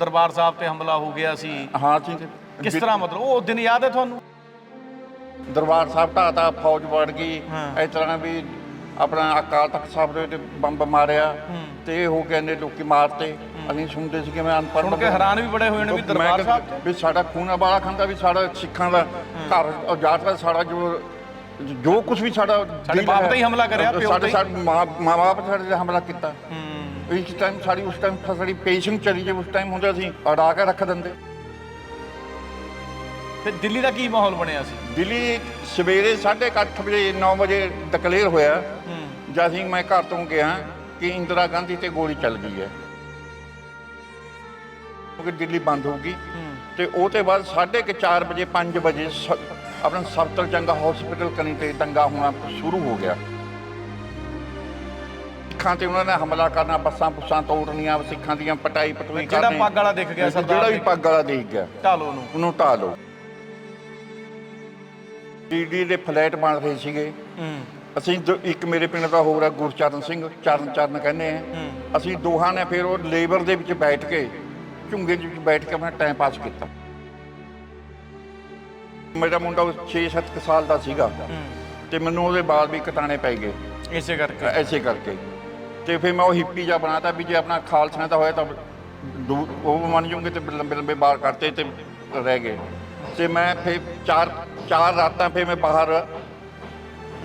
ਦਰਬਾਰ ਸਾਹਿਬ ਤੇ ਹਮਲਾ ਹੋ ਗਿਆ ਸੀ। ਹਾਂ ਜੀ। ਕਿਸ ਤਰ੍ਹਾਂ ਮਤਲਬ ਉਹ ਦਿਨ ਯਾਦ ਹੈ ਤੁਹਾਨੂੰ? ਦਰਬਾਰ ਸਾਹਿਬ ਢਾਤਾ ਫੌਜ ਵੜ ਗਈ। ਹਾਂ। ਇਸ ਤਰ੍ਹਾਂ ਵੀ ਆਪਣਾ ਅਕਾਲ ਤਖਤ ਸਾਹਿਬ ਦੇ ਉੱਤੇ ਬੰਬ ਮਾਰਿਆ। ਤੇ ਇਹ ਹੋ ਗਏ ਨੇ ਲੋਕੀ ਮਾਰਤੇ। ਅਸੀਂ ਸੁਣਦੇ ਸੀ ਕਿ ਮੈਂ ਅਨਪੜ੍ਹ ਸੁਣ ਕੇ ਬੰਦਾ। ਹੈਰਾਨ ਵੀ ਬੜੇ ਹੋਏ ਨੇ ਵੀ ਮੈਂ ਦਰਬਾਰ ਸਾਹਿਬ ਵੀ ਸਾਡਾ ਖੂਨ ਵਾਲਾ ਖਾਂਦਾ ਵੀ ਸਾਡਾ ਸਿੱਖਾਂ ਦਾ ਘਰ ਆਜ਼ਾਦ ਦਾ ਸਾਡਾ ਜੋ ਜੋ ਕੁਝ ਵੀ ਸਾਡਾ ਸਾਡੇ ਦਿਲ ਬਾਪ ਹੈ, ਤੇ ਹੀ ਹਮਲਾ ਕਰਿਆ, ਪਿਓ ਸਾਡੇ ਤੇ ਹੀ। ਸਾਡੇ ਮਾਂ ਮਾਂ ਬਾਪ ਸਾਡੇ ਤੇ ਹਮਲਾ ਕੀਤਾ। ਇਸ ਟਾਈਮ ਸਾਡੀ ਉਸ ਟਾਈਮ ਸਾਡੀ ਪੇਸ਼ੈਂਟ ਚਲੀ ਜੇ ਉਸ ਟਾਈਮ ਹੁੰਦਾ ਸੀ ਅੜਾ ਕੇ ਰੱਖ ਦਿੰਦੇ। ਤੇ ਦਿੱਲੀ ਦਾ ਕੀ ਮਾਹੌਲ ਬਣਿਆ ਸੀ? ਦਿੱਲੀ ਸਵੇਰੇ 8:30 ਵਜੇ 9 ਵਜੇ ਡਿਕਲੇਅਰ ਹੋਇਆ। ਹੂੰ। ਜਦ ਅਸੀਂ ਮੈਂ ਘਰ ਤੋਂ ਗਿਆ ਕਿ ਇੰਦਰਾ ਗਾਂਧੀ ਤੇ ਗੋਲੀ ਚੱਲ ਗਈ ਹੈ। ਕਿਉਂਕਿ ਦਿੱਲੀ ਬੰਦ ਹੋ ਗਈ ਹੂੰ। ਤੇ ਉਹ ਤੇ ਬਾਅਦ 4:30 ਵਜੇ 5 ਵਜੇ ਆਪਣਾ ਸਬਤਰ ਜੰਗਾ ਹਸਪੀਟਲ ਕਨੀ ਤੇ ਦੰਗਾ ਹੋਣਾ ਸ਼ੁਰੂ ਹੋ ਗਿਆ। ਸਿੱਖਾਂ ਤੇ ਉਹਨਾਂ ਨੇ ਹਮਲਾ ਕਰਨਾ ਬੱਸਾਂ ਪੁੱਸਾਂ ਤੋੜਨੀਆਂ ਸਿੱਖਾਂ ਦੀਆਂ ਪਟਾਈ ਪਟੂਈ ਜਿਹੜਾ ਕਰਨੀ। ਪੱਗ ਵਾਲਾ ਦਿਖ ਗਿਆ ਸਰਦਾਰ ਜਿਹੜਾ ਵੀ ਪੱਗ ਵਾਲਾ ਦੇਖ ਗਿਆ ਢਾਲੋ ਨੂੰ ਉਹਨੂੰ ਢਾ ਲਓ ਡੀਡੀ ਦੇ ਫਲੈਟ ਬਣ ਰਹੇ ਸੀਗੇ। ਹੂੰ। ਅਸੀਂ ਦੋ- ਇੱਕ ਮੇਰੇ ਪਿੰਡ ਦਾ ਹੋਰ ਹੈ ਗੁਰਚਰਨ ਸਿੰਘ ਚਰਨ ਚਰਨ ਕਹਿੰਦੇ ਆ। ਅਸੀਂ ਦੋਹਾਂ ਨੇ ਫਿਰ ਉਹ ਲੇਬਰ ਦੇ ਵਿੱਚ ਬੈਠ ਕੇ ਝੁੰਗੇ ਦੇ ਵਿੱਚ ਬੈਠ ਕੇ ਆਪਣਾ ਟਾਈਮ ਪਾਸ ਕੀਤਾ। ਮੇਰਾ ਮੁੰਡਾ 6-7 ਸਾਲ ਦਾ ਸੀਗਾ। ਤੇ ਮੈਨੂੰ ਉਹਦੇ ਬਾਲ ਵੀ ਕਟਾਣੇ ਪੈ ਗਏ। ਇਸੇ ਕਰਕੇ। ਐਸੇ ਕਰਕੇ। ਤੇ ਫਿਰ ਮੈਂ ਉਹ ਹਿੱਪੀ ਜਿਹਾ ਬਣਾਤਾ ਵੀ ਜੇ ਆਪਣਾ ਖਾਲਸਾ ਦਾ ਹੋਇਆ ਤਾਂ ਦੂ- ਉਹ ਮੰਨ ਜੂਗੇ ਤੇ ਲੰਬੇ ਲੰਬੇ ਬਾਲ ਕੱਟਤੇ ਤੇ ਰਹਿ ਗਏ। ਤੇ ਮੈਂ ਫਿਰ ਚਾਰ ਚਾਰ ਰਾਤਾਂ ਫਿਰ ਮੈਂ ਬਾਹਰ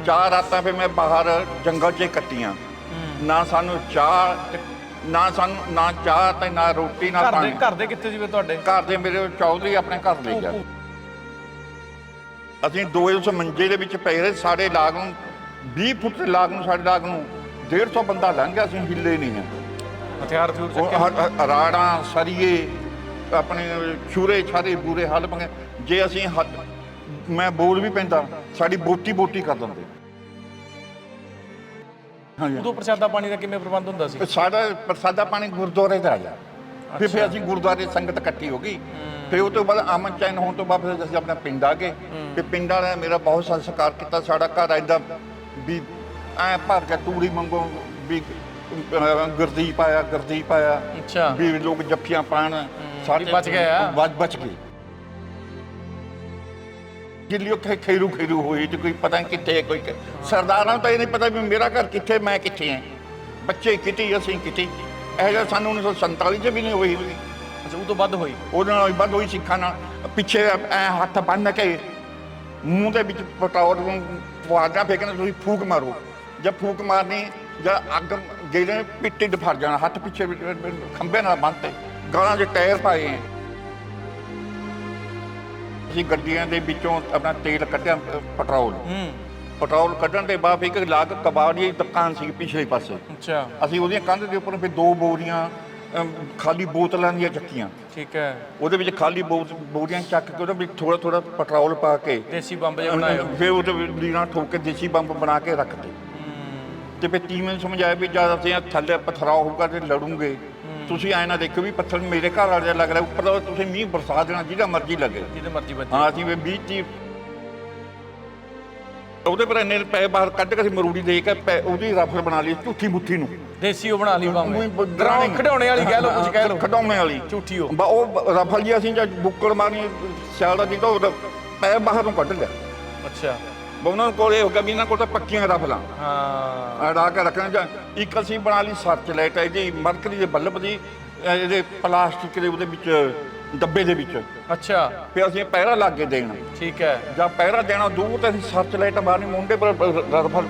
ਚਾਰ ਰਾਤਾਂ ਫਿਰ ਮੈਂ ਬਾਹਰ ਜੰਗਲ 'ਚ ਹੀ ਕੱਟੀਆਂ। ਨਾ ਸਾਨੂੰ ਚਾਹ ਨਾ ਸਾਨੂੰ ਨਾ ਚਾਹ ਤੇ ਨਾ ਰੋਟੀ ਨਾ ਘਰ ਦੇ ਪਾਣੀ। ਘਰ ਦੇ ਕਿੱਥੇ ਫਿਰ ਤੁਹਾਡੇ? ਘਰ ਦੇ ਮੇਰੇ ਚੌਧਰੀ ਆਪਣੇ ਘਰ ਲੈ ਗਿਆ। ਅਸੀਂ ਦੋਏ ਉਸ ਮੰਜੇ ਦੇ ਵਿੱਚ ਪਏ ਰਹੇ ਸਾਡੇ ਲਾਗ ਨੂੰ 20 ਫੁੱਟ ਦੇ ਲਾਗ ਨੂੰ ਸਾਡੇ ਲਾਗ ਨੂੰ। 150 ਬੰਦਾ ਲੰਘ ਗਿਆ ਅਸੀਂ ਹਿੱਲੇ ਨਹੀਂ ਹਾਂ ਹਥਿਆਰ ਫਿਊਰ ਉਹ ਚੱਕੇ ਹ- ਹ- ਰਾੜਾਂ ਸਰੀਏ ਆਪਣੇ ਛੁਰੇ ਛਾਰੇ ਬੁਰੇ ਹਾਲ ਪੰਗੇ ਜੇ ਅਸੀਂ ਮੈਂ ਬੋਲ ਵੀ ਪੈਂਦਾ ਸਾਡੀ ਬੋਟੀ ਬੋਟੀ ਕਰ ਦਿੰਦੇ। ਉਦੋਂ ਪ੍ਰਸ਼ਾਦਾ ਪਾਣੀ ਦਾ ਕਿਵੇਂ ਪ੍ਰਬੰਧ ਹੁੰਦਾ ਸੀ? ਸਾਡਾ ਪ੍ਰਸਾਦਾ ਪਾਣੀ ਗੁਰਦੁਆਰੇ ਦਾ ਆਇਆ ਫਿਰ ਫਿਰ ਅਸੀਂ ਗੁਰਦੁਆਰੇ ਸੰਗਤ ਇਕੱਠੀ ਹੋ ਗਈ। ਫਿਰ ਉਹ ਤੋਂ ਬਾਅਦ ਅਮਨ ਚੈਨ ਹੋਣ ਤੋਂ ਬਾਅਦ ਫਿਰ ਅਸੀਂ ਆਪਣਾ ਪਿੰਡ ਆ ਗਏ। ਤੇ ਪਿੰਡ ਵਾਲਿਆਂ ਮੇਰਾ ਬਹੁਤ ਸੰਸਕਾਰ ਕੀਤਾ। ਸਾਡਾ ਘਰ ਐਦਾਂ ਵੀ ਐ ਭਰ ਕੇ ਤੂੜੀ ਮੰਗੋ ਵੀ ਅਹ, ਗੁਰਦੀਪ ਆਇਆ ਗੁਰਦੀਪ ਆਇਆ। ਅੱਛਾ। ਵੀ ਲੋਕ ਜੱਫੀਆਂ ਪਾਣ ਵੀ ਬਚ ਗਏ ਆ। ਬਚ ਬਚ ਗਏ। ਦਿੱਲੀ ਉੱਥੇ ਖੇਰੂ ਖੇਰੂ ਹੋਈ ਤੇ ਕੋਈ ਪਤਾ ਨਹੀਂ ਕਿੱਥੇ ਹੈ, ਕੋਈ ਕਿ- ਸਰਦਾਰਾਂ ਨੂੰ ਤਾਂ ਇਹ ਨਹੀਂ ਪਤਾ ਵੀ ਮੇਰਾ ਘਰ ਕਿੱਥੇ ਮੈਂ ਕਿੱਥੇ ਹਾਂ ਬੱਚੇ ਕਿਤੇ ਅਸੀਂ ਕਿਤੇ ਇਹ ਜਿਹਾ ਸਾਨੂੰ 1947 ਚ ਵੀ ਨਹੀਂ ਹੋਈ ਹੋਈ। ਅੱਛਾ ਉਹ ਤੋਂ ਵੱਧ ਹੋਈ। ਉਹਦੇ ਨਾਲ ਵੀ ਵੱਧ ਹੋਈ ਸਿੱਖਾਂ ਨਾਲ। ਪਿੱਛੇ ਐ ਹੱਥ ਬੰਨ ਕੇ ਮੂੰਹ ਦੇ ਵਿੱਚ ਪਟਾਉਟ ਨੂੰ ਵਾਜਾ ਫੇਕਣਾ ਤੁਸੀਂ ਫੂਕ ਮਾਰੋ। ਜਦ ਫੂਕ ਮਾਰਨੀ ਜਦ ਅੱਗ ਗੇੜੇ ਪਿੱਟੀ ਡ ਫੜ ਜਾਣਾ ਹੱਥ ਪਿੱਛੇ ਖੰਬੇ ਨਾਲ ਬੰਨਤੇ ਗਾਲਾਂ 'ਚ ਟਾਇਰ ਪਾਏ। ਐ ਅਸੀਂ ਗੱਡੀਆਂ ਦੇ ਵਿੱਚੋਂ ਆਪਣਾ ਤੇਲ ਕੱਢਿਆ ਪੈਟਰੋਲ। ਹੂੰ। ਪੈਟਰੋਲ ਕੱਢਣ ਦੇ ਬਾਅਦ ਇੱਕ ਲਾਗ ਕਬਾੜੀ ਦੁਕਾਨ ਸੀ ਪਿਛਲੇ ਪਾਸੇ। ਅੱਛਾ। ਅਸੀਂ ਉਹਦੀਆਂ ਕੰਧ ਦੇ ਉੱਪਰ ਫਿਰ ਦੋ ਬੋਰੀਆਂ ਖਾਲੀ ਬੋਤਲਾਂ ਦੀਆਂ ਚੱਕੀਆਂ। ਠੀਕ ਹੈ। ਉਹਦੇ ਵਿੱਚ ਖਾਲੀ ਬੋਰੀਆਂ ਚੱਕ ਕੇ ਉਹਦੇ ਵਿੱਚ ਥੋੜਾ ਥੋੜਾ ਪੈਟਰੋਲ ਪਾ ਕੇ ਦੇਸੀ ਬੰਬ ਜਿਹਾ ਬਣਾਇਓ ਫਿਰ ਉਹਦੇ ਵਿੱਚ ਲੀਣਾ ਠੋਕ ਕੇ ਦੇਸੀ ਬੰਬ ਬਣਾ ਕੇ ਰੱਖਦੇ ਤੇ ਫਿਰ ਟੀਮ ਨੇ ਸਮਝਾਇਆ ਵੀ ਜਦ ਅਸੀਂ ਥੱਲੇ ਪਥਰਾਓ ਹੋਊਗਾ ਤੇ ਲੜੂਗੇ ਤੁਸੀਂ ਐ ਨਾ ਦੇਖੋ ਵੀ ਪੱਥਰ ਮੇਰੇ ਘਰ ਵਾਲੇ ਦਾ ਲੱਗ ਰਿਹਾ ਉੱਪਰ ਦਾ ਤੁਸੀਂ ਮੀਂਹ ਬਰਸਾ ਦੇਣਾ ਜਿਹਦਾ ਮਰਜ਼ੀ ਲੱਗੇ। ਜਿਹਦੇ ਮਰਜ਼ੀ ਬੱਚੇ ਹਾਂ ਅਸੀਂ ਵੀ 20 ਤੀ ਉਹਦੇ ਪਰ ਇੰਨੇ ਪੈ ਬਾਹਰ ਕੱਢ ਕੇ ਅਸੀਂ ਮਰੂੜੀ ਦੇ ਕੇ ਪੈ- ਉਹਦੀ ਰਫਲ ਬਣਾ ਲਈ ਝੂਠੀ ਮੁੱਠੀ ਨੂੰ। ਦੇਸੀ ਉਹ ਬਣਾ ਲਈ ਬ- ਡਰਾਉ ਖਿਡੌਣੇ ਵਾਲੀ ਕਹਿ ਲਓ ਕੁਝ ਕਹਿ ਲਓ। ਖਿਡੌਣੇ ਵਾਲੀ। ਝੂਠੀ ਉਹ। ਬਾ ਉਹ ਰਫਲ ਜੀ ਅਸੀਂ ਜਦ ਬੁੱਕੜ ਮਾਰਨੀ ਸਿਆਲ ਦਾ ਜਿੱਦੋਂ ਪੈ ਬਾਹਰ ਨੂੰ ਕੱਢ ਲਿਆ। ਅੱਛਾ। ਉਹਨਾਂ ਕੋਲ ਇਹ ਹੋ ਗਿਆ ਵੀ ਇਹਨਾਂ ਕੋਲ ਤਾਂ ਪੱਕੀਆਂ ਰਫਲਾਂ। ਹਾਂ। ਅੜਾ ਕੇ ਰੱਖਣਾ ਜਾਂ ਇੱਕ ਅਸੀਂ ਬਣਾ ਲਈ ਸਰਚ ਲਾਈਟ ਇਹਦੀ ਮਰਕਰੀ ਦੇ ਬੱਲਬ ਦੀ ਅਹ ਇਹਦੇ ਪਲਾਸਟਿਕ ਦੇ ਉਹਦੇ ਵਿੱਚ ਡੱਬੇ ਦੇ ਵਿੱਚ। ਅੱਛਾ। ਫਿਰ ਅਸੀਂ ਪਹਿਰਾ ਲਾ ਕੇ ਦੇਣਾ। ਠੀਕ ਹੈ। ਜਾਂ ਪਹਿਰਾ ਦੇਣਾ ਦੂਰ ਤੇ ਅਸੀਂ ਸਰਚ ਲਾਈਟ ਮਾਰਨੀ ਮੁੰਡੇ ਪਰ ਰਫਲ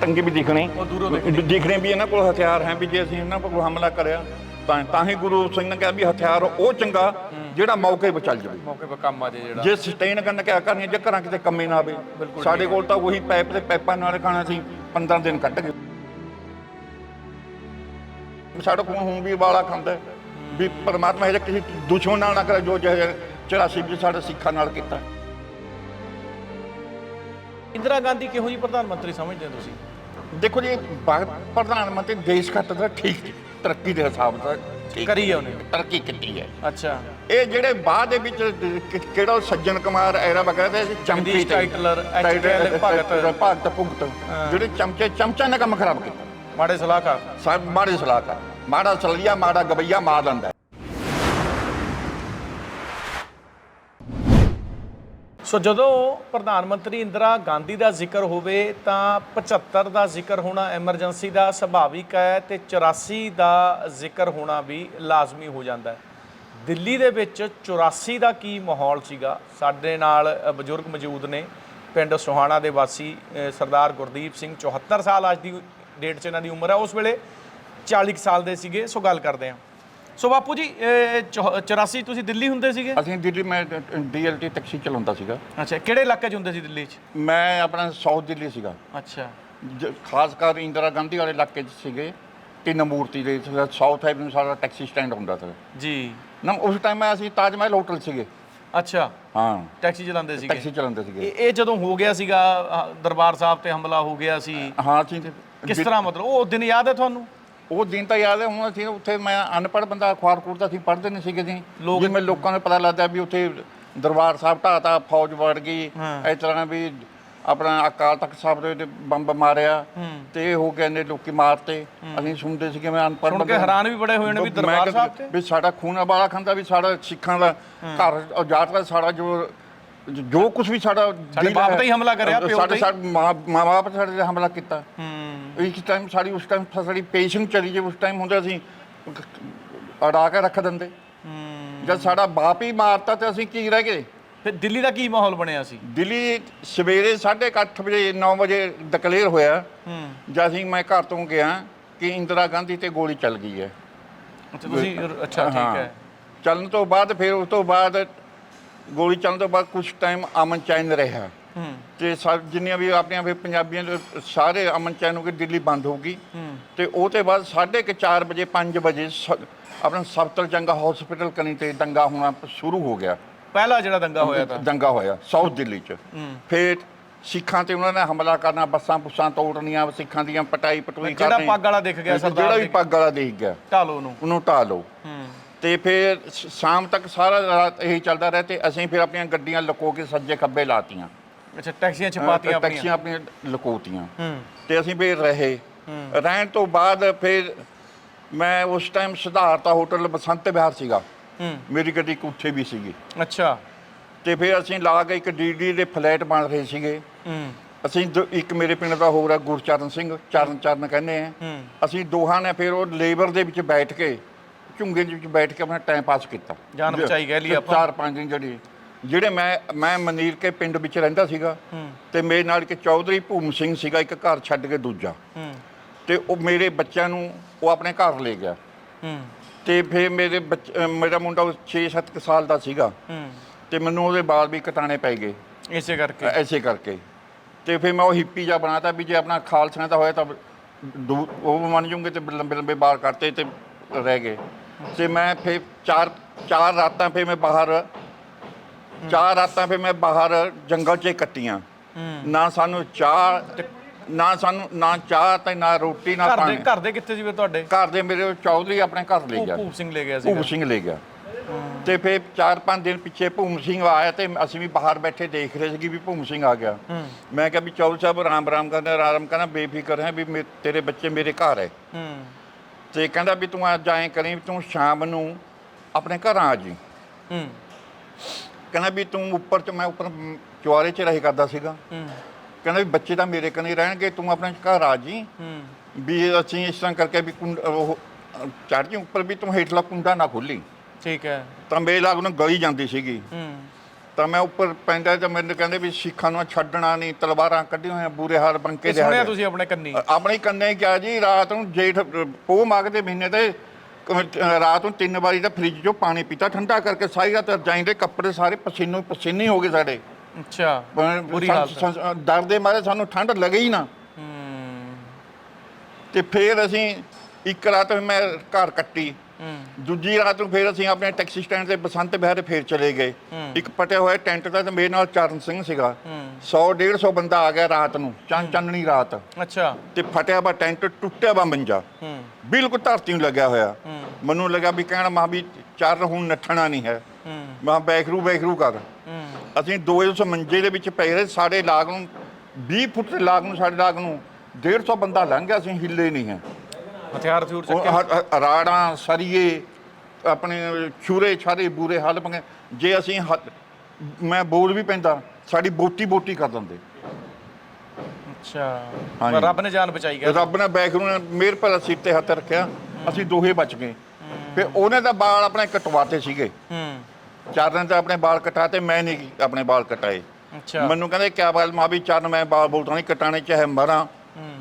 ਟੰਗੇ ਵੀ ਦਿਖਣੇ। ਉਹ ਦੂਰੋਂ ਵੀ ਦਿਖਣੇ ਵੀ ਇਹਨਾਂ ਕੋਲ ਹਥਿਆਰ ਹੈ ਵੀ ਜੇ ਅਸੀਂ ਇਹਨਾਂ ਕੋਲ ਹਮਲਾ ਕਰਿਆ ਤਾਂ ਤਾਂ ਹੀ ਗੁਰੂ ਸਿੰਘ ਨੇ ਕਿਹਾ ਵੀ ਹਥਿਆਰ ਉਹ ਚੰਗਾ ਜਿਹੜਾ ਮੌਕੇ 'ਤੇ ਚੱਲ ਜਾਵੇ। ਮੌਕੇ 'ਤੇ ਕੰਮ ਆ ਜੇ ਜਿਹੜਾ। ਜੇ ਸਸਟੇਨ ਕਰਨ ਕਿਆ ਕਰਨੀ ਜੇ ਘਰਾਂ ਕਿਤੇ ਕੰਮੇ ਨਾ ਆਵੇ। ਸਾਡੇ ਕੋਲ ਤਾਂ ਉਹੀ ਪਾਈਪ ਤੇ ਪਾਈਪਾਂ ਨਾਲ ਖਾਣਾ ਸੀ 15 ਦਿਨ ਕੱਢ ਗਏ। ਸਾਡਾ ਖੂਨ ਹੁਣ ਵੀ ਵਾਲਾ ਖਾਂਦਾ। ਵੀ ਪਰਮਾਤਮਾ ਇਹ ਕਿਸੇ ਦੁਸ਼ਮਣ ਨਾਲ ਨਾ ਕਰੇ ਜੋ ਜਿਹੇ 84 ਵਿੱਚ ਸਾਡੇ ਸਿੱਖਾਂ ਨਾਲ ਕੀਤਾ ਇੰਦਰਾ ਗਾਂਧੀ ਕਿਹੋ ਜਿਹੀ ਪ੍ਰਧਾਨ ਮੰਤਰੀ ਸਮਝਦੇ ਹੋ ਤੁਸੀਂ? ਦੇਖੋ ਜੀ ਪ੍ਰਧਾਨ ਮੰਤਰੀ ਦੇਸ਼ ਦਾ ਠੀਕ ਤਰੱਕੀ ਦੇ ਹਿਸਾਬ ਨਾਲ। ਠੀਕ ਕਰੀ ਹੈ ਉਹਨੇ? ਤਰੱਕੀ ਕੀਤੀ ਹੈ। ਅੱਛਾ। ਇਹ ਜਿਹੜੇ ਬਾਅਦ ਦੇ ਵਿੱਚ ਕਿ- ਕਿਹੜਾ ਉਹ ਸੱਜਣ ਕੁਮਾਰ ਐਰਾ ਵਗੈਰਾ ਦੇ ਚਮਚੇ ਜਗਦੀਸ਼ ਟਾਈਟਲਰ, HKL ਭਗਤ। ਭਗਤ ਭੁਗਤ। ਜਿਹੜੇ ਚਮਚੇ ਚਮਚਾ ਨੇ ਕੰਮ ਖਰਾਬ ਕੀਤਾ। ਮਾੜੇ ਸਲਾਹਕਾਰ। ਸਭ ਮਾੜੇ ਸਲਾਹਕਾਰ। ਮਾੜਾ ਸਲੀਆ ਮਾੜਾ ਗਵਈਆ ਮਾਰ ਲੈਂਦਾ। ਹੈ। ਸੋ ਜਦੋਂ ਪ੍ਰਧਾਨ ਮੰਤਰੀ ਇੰਦਰਾ ਗਾਂਧੀ ਦਾ ਜ਼ਿਕਰ ਹੋਵੇ ਤਾਂ 75 ਦਾ ਜ਼ਿਕਰ ਹੋਣਾ ਐਮਰਜੈਂਸੀ ਦਾ, ਸੁਭਾਵਿਕ ਹੈ ਤੇ 84 ਦਾ ਜ਼ਿਕਰ ਹੋਣਾ ਵੀ ਲਾਜ਼ਮੀ ਹੋ ਜਾਂਦਾ ਹੈ। ਦਿੱਲੀ ਦੇ ਵਿੱਚ 84 ਦਾ ਕੀ ਮਾਹੌਲ ਸੀਗਾ? ਸਾਡੇ ਨਾਲ ਬਜ਼ੁਰਗ ਮੌਜੂਦ ਨੇ। ਪਿੰਡ ਸੋਹਾਣਾ ਦੇ ਵਾਸੀ ਸਰਦਾਰ ਗੁਰਦੀਪ ਸਿੰਘ 74 ਸਾਲ ਅੱਜ ਦੀ ਡੇਟ 'ਚ ਇਹਨਾਂ ਦੀ ਉਮਰ ਹੈ। ਉਸ ਵੇਲੇ 40 ਕੁ ਸਾਲ ਦੇ ਸੀਗੇ। ਸੋ ਗੱਲ ਕਰਦੇ ਹਾਂ। ਸੋ ਬਾਪੂ ਜੀ ਅ, ਚੌ- 84 ਤੁਸੀਂ ਦਿੱਲੀ ਹੁੰਦੇ ਸੀਗੇ? ਅਸੀਂ ਦਿੱਲੀ ਮੈਂ ਡੀਐਲਟੀ ਟੈਕਸੀ ਚਲਾਉਂਦਾ ਸੀਗਾ। ਅੱਛਾ ਕਿਹੜੇ ਇਲਾਕੇ 'ਚ ਹੁੰਦੇ ਸੀ ਦਿੱਲੀ 'ਚ? ਮੈਂ ਆਪਣਾ ਸਾਊਥ ਦਿੱਲੀ ਸੀਗਾ। ਅੱਛਾ। ਖਾਸ ਕਰ ਇੰਦਰਾ ਗਾਂਧੀ ਵਾਲੇ ਇਲਾਕੇ 'ਚ ਸੀਗੇ ਤਿੰਨ ਮੂਰਤੀ ਦੇ ਸਾਊਥ ਐਵਨਿਊ ਸਾਡਾ ਟੈਕਸੀ ਸਟੈਂਡ ਹੁੰਦਾ ਸੀ ਜੀ। ਨਾ ਉਸ ਟਾਈਮ ਅਸੀਂ ਤਾਜ ਮਹਿਲ ਹੋਟਲ ਸੀਗੇ। ਅੱਛਾ। ਹਾਂ। ਟੈਕਸੀ ਚਲਾਉਂਦੇ ਸੀਗੇ। ਟੈਕਸੀ ਚਲਾਉਂਦੇ ਸੀਗੇ। ਇਹ ਜਦੋਂ ਹੋ ਗਿਆ ਸੀਗਾ ਦਰਬਾਰ ਸਾਹਿਬ ਤੇ ਹਮਲਾ ਹੋ ਗਿਆ ਸੀ। ਹਾਂ ਅਸੀਂ ਕਿਸ ਤਰ੍ਹਾਂ ਮਤਲਬ ਉਹ ਦਿਨ ਯਾਦ ਹੈ ਤੁਹਾਨੂੰ? ਉਹ ਦਿਨ ਤਾਂ ਯਾਦ ਹੈ ਹੁਣ ਅਸੀਂ ਉੱਥੇ ਮੈਂ ਅਨਪੜ੍ਹ ਬੰਦਾ ਅਖਬਾਰ ਤਾਂ ਅਸੀਂ ਪੜ੍ਹਦੇ ਨਹੀਂ ਸੀਗੇ ਜੀ ਲੋਕ- ਜਿਵੇਂ ਲੋਕਾਂ ਨੂੰ ਪਤਾ ਲੱਗਦਾ ਵੀ ਉੱਥੇ ਦਰਬਾਰ ਸਾਹਿਬ ਢਾਤਾ ਫੌਜ ਵੜ ਗਈ। ਇਸ ਤਰ੍ਹਾਂ ਵੀ ਆਪਣਾ ਅਕਾਲ ਤਖਤ ਸਾਹਿਬ ਦੇ ਬੰਬ ਮਾਰਿਆ। ਤੇ ਹੋ ਗਏ ਨੇ ਲੋਕੀ ਮਾਰਤੇ। ਅਸੀਂ ਸੁਣਦੇ ਸੀਗੇ ਮੈਂ ਅਨਪੜ੍ਹ ਸੁਣ ਕੇ ਹੈਰਾਨ ਵੀ ਬੜੇ ਹੋਏ ਨੇ ਵੀ ਦਰਬਾਰ ਸਾਹਿਬ ਤੇ। ਵੀ ਸਾਡਾ ਖੂਨ ਵਾਲਾ ਖਾਂਦਾ ਵੀ ਸਾਡਾ ਸਿੱਖਾਂ ਦਾ ਘਰ ਉਜਾੜ ਦਾ ਸਾਡਾ ਜੋ ਜੋ ਕੁਝ ਵੀ ਸਾਡਾ ਸਾਡੇ ਬਾਪ ਤੇ ਹੀ ਹਮਲਾ ਕਰਿਆ, ਪਿਓ ਸਾਡੇ ਤੇ। ਸਾਡੇ ਮਾਂ ਬਾਪ ਸਾਡੇ ਤੇ ਹਮਲਾ ਕੀਤਾ। ਇਸ ਟਾਈਮ ਸਾਡੀ ਉਸ ਟਾਈਮ ਸਾਡੀ ਪੇਸ਼ੈਂਟ ਚਲੀ ਜੇ ਉਸ ਟਾਈਮ ਹੁੰਦਾ ਸੀ ਅੜਾ ਕੇ ਰੱਖ ਦਿੰਦੇ? ਜਦ ਸਾਡਾ ਬਾਪ ਹੀ ਮਾਰਤਾ ਤੇ ਅਸੀਂ ਕੀ ਰਹਿ ਗਏ? ਫਿਰ ਦਿੱਲੀ ਦਾ ਕੀ ਮਾਹੌਲ ਬਣਿਆ ਸੀ? ਦਿੱਲੀ ਸਵੇਰੇ 8:30 ਵਜੇ 9 ਵਜੇ ਡਿਕਲੇਅਰ ਹੋਇਆ। ਹੂੰ। ਜਦ ਅਸੀਂ ਮੈਂ ਘਰ ਤੋਂ ਗਿਆ ਕਿ ਇੰਦਰਾ ਗਾਂਧੀ ਤੇ ਗੋਲੀ ਚੱਲ ਗਈ ਹੈ। ਅੱਛਾ ਤੁਸੀਂ ਅੱਛਾ ਠੀਕ ਹੈ। ਚੱਲਣ ਤੋਂ ਬਾਅਦ ਫਿਰ ਉਸ ਤੋਂ ਬਾਅਦ ਗੋਲੀ ਚੱਲਣ ਤੋਂ ਬਾਅਦ ਕੁਝ ਟਾਈਮ ਅਮਨ ਚੈਨ ਰਿਹਾ। ਤੇ ਸਭ ਜਿੰਨੀਆਂ ਵੀ ਆਪਣੀਆਂ ਵੀ ਪੰਜਾਬੀਆਂ ਦੇ ਸਾਰੇ ਅਮਨ ਚੈਨ ਹੋ ਕੇ ਦਿੱਲੀ ਬੰਦ ਹੋ ਗਈ ਹੂੰ। ਤੇ ਉਹ ਤੇ ਬਾਅਦ 4:30 ਵਜੇ 5 ਵਜੇ ਆਪਣਾ ਸਬਤਲ ਜੰਗਾ ਹਸਪੀਟਲ ਕਨੀ ਤੇ ਦੰਗਾ ਹੋਣਾ ਸ਼ੁਰੂ ਹੋ ਗਿਆ। ਪਹਿਲਾ ਜਿਹੜਾ ਦੰਗਾ ਹੋਇਆ ਤਾਂ? ਦੰਗਾ ਹੋਇਆ ਸਾਊਥ ਦਿੱਲੀ ਚ। ਫਿਰ ਸਿੱਖਾਂ ਤੇ ਉਹਨਾਂ ਨੇ ਹਮਲਾ ਕਰਨਾ ਬੱਸਾਂ ਬੁੱਸਾਂ ਤੋੜਨੀਆਂ ਸਿੱਖਾਂ ਦੀਆਂ ਪਟਾਈ ਪਟੂਈ ਜਿਹੜਾ ਕਰਨੀ। ਪੱਗ ਵਾਲਾ ਦਿਖ ਗਿਆ ਜਿਹੜਾ ਸਰਦਾਰ ਵੀ ਪੱਗ ਵਾਲਾ ਦੇਖ ਗਿਆ ਢਾਲੋ ਨੂੰ ਉਹਨੂੰ। ਹੂੰ। ਤੇ ਫਿਰ ਸ਼ਾਮ ਤੱਕ ਸਾਰਾ ਰਾਤ ਇਹੀ ਚੱਲਦਾ ਰਿਹਾ ਤੇ ਅਸੀਂ ਫਿਰ ਆਪਣੀਆਂ ਗੱਡੀਆਂ ਲੁਕੋ ਕੇ ਸੱਜੇ ਖੱਬੇ ਲਾਤੀਆਂ। ਅੱਛਾ ਟੈਕਸੀਆਂ ਛਪਾਤੀਆਂ ਆਪਣੀਆਂ? ਟੈਕਸੀਆਂ ਆਪਣੀਆਂ ਲੁਕੋਤੀਆਂ। ਹੂੰ। ਤੇ ਅਸੀਂ ਫਿਰ ਰਹੇ। ਰਹਿਣ ਤੋਂ ਬਾਅਦ ਫਿਰ ਮੈਂ ਉਸ ਟਾਈਮ ਸਿਧਾਰਥਾ ਹੋਟਲ ਬਸੰਤ ਵਿਹਾਰ ਸੀਗਾ। ਹੂੰ। ਮੇਰੀ ਗੱਡੀ ਇੱਕ ਉੱਥੇ ਵੀ ਸੀਗੀ। ਅੱਛਾ। ਤੇ ਫਿਰ ਅਸੀਂ ਲਾ ਕੇ ਇੱਕ ਡੀਡੀ ਦੇ ਫਲੈਟ ਬਣ ਰਹੇ ਸੀਗੇ। ਹੂੰ। ਅਸੀਂ ਦੋ- ਇੱਕ ਮੇਰੇ ਪਿੰਡ ਦਾ ਹੋਰ ਹੈ ਗੁਰਚਰਨ ਸਿੰਘ ਚਰਨ ਚਰਨ ਕਹਿੰਦੇ ਆ। ਹੂੰ। ਅਸੀਂ ਦੋਹਾਂ ਨੇ ਫਿਰ ਉਹ ਲੇਬਰ ਦੇ ਵਿੱਚ ਬੈਠ ਕੇ ਝੁੰਗੇ ਦੇ ਵਿੱਚ ਬੈਠ ਕੇ ਆਪਣਾ ਟਾਈਮ ਪਾਸ ਕੀਤਾ। ਜਾਨ ਬਚਾਈ ਕਹਿ ਲਈ ਆਪਾਂ। ਚਾਰ ਪੰਜ ਦਿਨ ਜਿਹੜੀ ਜਿਹੜੇ ਮੈਂ ਮੈਂ ਮਨੀਰ ਕੇ ਪਿੰਡ ਵਿੱਚ ਰਹਿੰਦਾ ਸੀਗਾ ਤੇ ਮੇਰੇ ਨਾਲ ਇੱਕ ਚੌਧਰੀ ਭੂਮ ਸਿੰਘ ਸੀਗਾ ਇੱਕ ਘਰ ਛੱਡ ਕੇ ਦੂਜਾ। ਤੇ ਉਹ ਮੇਰੇ ਬੱਚਿਆਂ ਨੂੰ ਉਹ ਆਪਣੇ ਘਰ ਲੈ ਗਿਆ। ਤੇ ਫਿਰ ਮੇਰੇ ਮੇਰਾ ਮੁੰਡਾ 6-7 ਸਾਲ ਦਾ ਸੀਗਾ। ਤੇ ਮੈਨੂੰ ਉਹਦੇ ਬਾਲ ਵੀ ਕਟਾਣੇ ਪੈ ਗਏ। ਇਸੇ ਕਰਕੇ। ਐਸੇ ਕਰਕੇ। ਤੇ ਫਿਰ ਮੈਂ ਉਹ ਹਿੱਪੀ ਜਿਹਾ ਬਣਾਤਾ ਵੀ ਜੇ ਆਪਣਾ ਖਾਲਸਾ ਦਾ ਹੋਇਆ ਤਾਂ ਉਹ ਮੰਨ ਜੂਗੇ ਤੇ ਲੰਬੇ ਲੰਬੇ ਬਾਲ ਕੱਟਤੇ ਤੇ ਰਹਿ ਗਏ। ਤੇ ਮੈਂ ਫਿਰ ਚਾਰ ਚਾਰ ਰਾਤਾਂ ਫਿਰ ਮੈਂ ਬਾਹਰ ਚਾਰ ਰਾਤਾਂ ਫਿਰ ਮੈਂ ਬਾਹਰ ਜੰਗਲ 'ਚ ਹੀ ਕੱਟੀਆਂ। ਨਾ ਸਾਨੂੰ ਚਾਹ ਨਾ ਸਾਨੂੰ ਨਾ ਚਾਹ ਤੇ ਨਾ ਰੋਟੀ ਨਾ ਘਰ ਦੇ ਪਾਣੀ। ਘਰ ਦੇ ਕਿੱਥੇ ਸੀ ਫਿਰ ਤੁਹਾਡੇ? ਘਰ ਦੇ ਮੇਰੇ ਚੌਧਰੀ ਆਪਣੇ ਘਰ ਲੈ ਗਿਆ। ਭੂਪ ਸਿੰਘ ਲੈ ਗਿਆ ਸੀ ਭੂਮ ਸਿੰਘ ਲੈ ਗਿਆ। ਤੇ ਫਿਰ ਚਾਰ ਪੰਜ ਦਿਨ ਪਿੱਛੇ ਭੂਮ ਸਿੰਘ ਆਇਆ ਤੇ ਅਸੀਂ ਵੀ ਬਾਹਰ ਬੈਠੇ ਦੇਖ ਰਹੇ ਸੀ ਵੀ ਭੂਮ ਸਿੰਘ ਆ ਗਿਆ। ਮੈਂ ਕਿਹਾ ਵੀ ਚੌਲ ਸਾਹਿਬ ਰਾਮ ਰਾਮ ਕਹਿੰਦਾ ਰਾਮ ਕਹਿੰਦਾ ਬੇਫਿਕਰ ਹੈ ਵੀ ਮੇ- ਤੇਰੇ ਬੱਚੇ ਮੇਰੇ ਘਰ ਹੈ। ਹੂੰ। ਤੇ ਕਹਿੰਦਾ ਵੀ ਤੂੰ ਅੱਜ ਐਂ ਕਰੀਂ ਤੂੰ ਸ਼ਾਮ ਨੂੰ ਆਪਣੇ ਘਰ ਆ ਜੀ। ਹੂੰ। ਕਹਿੰਦਾ ਵੀ ਤੂੰ ਉੱਪਰ ਚ ਮੈਂ ਉੱਪਰ ਚੁਆਰੇ 'ਚ ਰਹੇ ਕਰਦਾ ਸੀਗਾ। ਹੂੰ। ਕਹਿੰਦਾ ਵੀ ਬੱਚੇ ਤਾਂ ਮੇਰੇ ਕਨੇ ਰਹਿਣਗੇ ਤੂੰ ਆਪਣੇ ਘਰ ਆ ਜੀ। ਹੂੰ। ਵੀ ਅਸੀਂ ਇਸ ਤਰ੍ਹਾਂ ਕਰਕੇ ਵੀ ਕੁੰਡ ਉਹ ਚੜ੍ਹ ਜੀ ਉੱਪਰ ਵੀ ਤੂੰ ਹੇਠਲਾ ਕੁੰਡਾ ਨਾ ਖੋਲੀ। ਠੀਕ ਹੈ। ਤਾਂ ਮੇਰੇ ਲਾਗ ਨੂੰ ਗਲੀ ਜਾਂਦੀ ਸੀਗੀ। ਹੂੰ। ਤਾਂ ਮੈਂ ਉੱਪਰ ਪੈਂਦਾ ਤੇ ਮੈਨੂੰ ਕਹਿੰਦੇ ਵੀ ਸਿੱਖਾਂ ਨੂੰ ਛੱਡਣਾ ਨਹੀਂ ਤਲਵਾਰਾਂ ਕੱਢੀਆਂ ਹੋਈਆਂ ਬੂਰੇ ਹਾਲ ਬੰਕੇ ਇਹ ਦੇ ਸੁਣਿਆ ਹਾਲ ਤੁਸੀਂ ਆਪਣੇ ਕੰਨੀ? ਆਪਣੀ ਕੰਨੇ ਕਿਹਾ ਜੀ ਰਾਤ ਨੂੰ ਜੇਠ ਪੋਹ ਮਾਘ ਦੇ ਮਹੀਨੇ ਤੇ ਰਾਤ ਨੂੰ ਤਿੰਨ ਵਾਰੀ ਤਾਂ ਫ੍ਰਿਜ 'ਚੋਂ ਪਾਣੀ ਪੀਤਾ ਠੰਡਾ ਕਰਕੇ ਸਾਰੀ ਰਾਤ ਰਜਾਈ ਦੇ ਕੱਪੜੇ ਸਾਰੇ ਪਸੀਨੋ ਪਸੀਨੇ ਹੋ ਗਏ ਸਾਡੇ। ਅੱਛਾ ਪਰ ਬੁਰੀ ਹਾਲਤ ਹੈ। ਸਾ- ਡਰ ਦੇ ਮਾਰੇ ਸਾਨੂੰ ਠੰਡ ਲੱਗੇ ਹੀ ਨਾ। ਤੇ ਫੇਰ ਅਸੀਂ ਇੱਕ ਰਾਤ ਮੈਂ ਘਰ ਕੱਟੀ। ਦੂਜੀ ਰਾਤ ਨੂੰ ਫੇਰ ਅਸੀਂ ਆਪਣੇ ਟੈਕਸੀ ਸਟੈਂਡ ਤੇ ਬਸੰਤ ਵਿਹਾਰ ਫੇਰ ਚਲੇ ਗਏ। ਇੱਕ ਪਟਿਆ ਹੋਇਆ ਟੈਂਟ ਦਾ ਤੇ ਮੇਰੇ ਨਾਲ ਚਰਨ ਸਿੰਘ ਸੀਗਾ। ਹੂੰ। 100 150 ਬੰਦਾ ਆ ਗਿਆ ਰਾਤ ਨੂੰ ਚੰਨ ਚੰਨਣੀ ਰਾਤ। ਅੱਛਾ। ਤੇ ਫਟਿਆ ਵਾ ਟੈਂਟ ਟੁੱਟਿਆ ਵਾ ਮੰਜਾ। ਬਿਲਕੁਲ ਧਰਤੀ ਨੂੰ ਲੱਗਿਆ ਹੋਇਆ। ਮੈਨੂੰ ਲੱਗਾ ਵੀ ਕਹਿਣਾ ਮਾਂ ਵੀ ਚਰਨ ਹੁਣ ਨੱਠਣਾ ਨਹੀਂ ਹੈ। ਮਾਂ ਬੈਖਰੂ ਬੈਖਰੂ ਕਰ। ਅਸੀਂ ਦੋਏ ਉਸ ਮੰਜੇ ਦੇ ਵਿੱਚ ਪਏ ਰਹੇ ਸਾਡੇ ਲਾਗ ਨੂੰ 20 ਫੁੱਟ ਦੇ ਲਾਗ ਨੂੰ ਸਾਡੇ ਲਾਗ ਨੂੰ 150 ਬੰਦਾ ਲੰਘ ਗਿਆ ਅਸੀਂ ਹਿੱਲੇ ਨਹੀਂ ਹੈ। ਹਥਿਆਰ ਥੂਰ ਉਹ ਚੱਕੇ ਹ- ਹ- ਰਾੜਾਂ ਸਰੀਏ ਆਪਣੇ ਛੁਰੇ ਛਾਰੇ ਬੂਰੇ ਹੱਲ ਪੰਗੇ। ਜੇ ਅਸੀਂ ਮੈਂ ਬੋਲ ਵੀ ਪੈਂਦਾ ਸਾਡੀ ਬੋਟੀ ਬੋਟੀ ਕਰ ਦਿੰਦੇ। ਅੱਛਾ। ਰੱਬ ਨੇ ਜਾਨ ਬਚਾਈ ਗਿਆ ਰੱਬ ਨੇ ਬੈਗਰੂ ਨੇ ਮੇਰ ਪਰ ਸਿਰ ਤੇ ਹੱਥ ਰੱਖਿਆ ਅਸੀਂ ਦੋਹੇ ਬਚ ਗਏ। ਫਿਰ ਉਹਨੇ ਤਾਂ ਵਾਲ ਆਪਣੇ ਕਟਵਾਤੇ ਸੀਗੇ। ਹੂੰ। ਚਾਰਨ ਤਾਂ ਆਪਣੇ ਵਾਲ ਕਟਾਤੇ ਮੈਂ ਨਹੀਂ ਆਪਣੇ ਵਾਲ ਕਟਾਏ। ਅੱਛਾ। ਮੈਨੂੰ ਕਹਿੰਦੇ ਕਿਆ ਬਾਲ ਮਾਂ ਵੀ ਚਰਨ ਮੈਂ ਵਾਲ ਬੋਲਦਾ ਨਹੀਂ ਕਟਾਣੇ ਚਾਹੇ ਮਰਾਂ।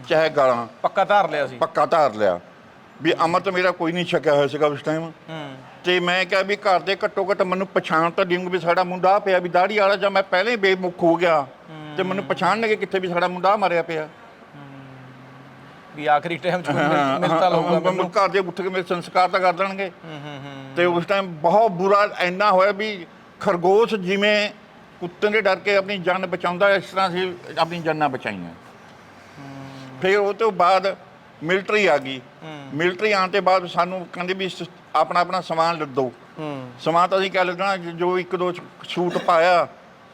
ਚਾਹੇ ਗਾਲਾਂ। ਪੱਕਾ ਧਾਰ ਲਿਆ ਸੀ। ਪੱਕਾ ਧਾਰ ਲਿਆ। ਵੀ ਅਮਰ ਮੇਰਾ ਕੋਈ ਨਹੀਂ ਛਕਿਆ ਹੋਇਆ ਸੀਗਾ ਉਸ ਟਾਈਮ ਹੂੰ। ਤੇ ਮੈਂ ਕਿਹਾ ਵੀ ਘਰ ਦੇ ਘੱਟੋ ਘੱਟ ਮੈਨੂੰ ਪਛਾਣ ਤਾਂ ਦੇਣਗੇ ਵੀ ਸਾਡਾ ਮੁੰਡਾ ਪਿਆ ਵੀ ਦਾੜੀ ਵਾਲਾ ਜਾਂ ਮੈਂ ਪਹਿਲੇ ਬੇਮੁਖ ਹੋ ਗਿਆ। ਤੇ ਮੈਨੂੰ ਪਛਾਣਨਗੇ ਕਿੱਥੇ ਵੀ ਸਾਡਾ ਮੁੰਡਾ ਮਰਿਆ ਪਿਆ। ਵੀ ਆਖਰੀ ਟਾਈਮ ਚ ਮਿਲਤਾ ਲਊਗਾ ਮੈਨੂੰ। ਘਰ ਦੇ ਉੱਠ ਕੇ ਮੇਰੇ ਸੰਸਕਾਰ ਤਾਂ ਕਰ ਦੇਣਗੇ। ਤੇ ਉਸ ਟਾਈਮ ਬਹੁਤ ਬੁਰਾ ਇੰਨਾ ਹੋਇਆ ਵੀ ਖਰਗੋਸ਼ ਜਿਵੇਂ ਕੁੱਤੇ ਦੇ ਡਰ ਕੇ ਆਪਣੀ ਜਾਨ ਬਚਾਉਂਦਾ ਇਸ ਤਰ੍ਹਾਂ ਸੀ ਆਪਣੀ ਜਾਨਾਂ ਬਚਾਈਆਂ। ਫਿਰ ਉਹ ਤੋਂ ਬਾਅਦ ਮਿਲਟਰੀ ਆ ਗਈ। ਮਿਲਟਰੀ ਆਉਣ ਤੇ ਬਾਅਦ ਸਾਨੂੰ ਕਹਿੰਦੇ ਵੀ ਸ- ਆਪਣਾ ਆਪਣਾ ਸਮਾਨ ਲੱਦੋ ਸਮਾਨ ਤਾਂ ਅਸੀਂ ਕਹਿ ਲੈਣਾ ਜੋ ਇੱਕ ਦੋ ਸੂਟ ਪਾਇਆ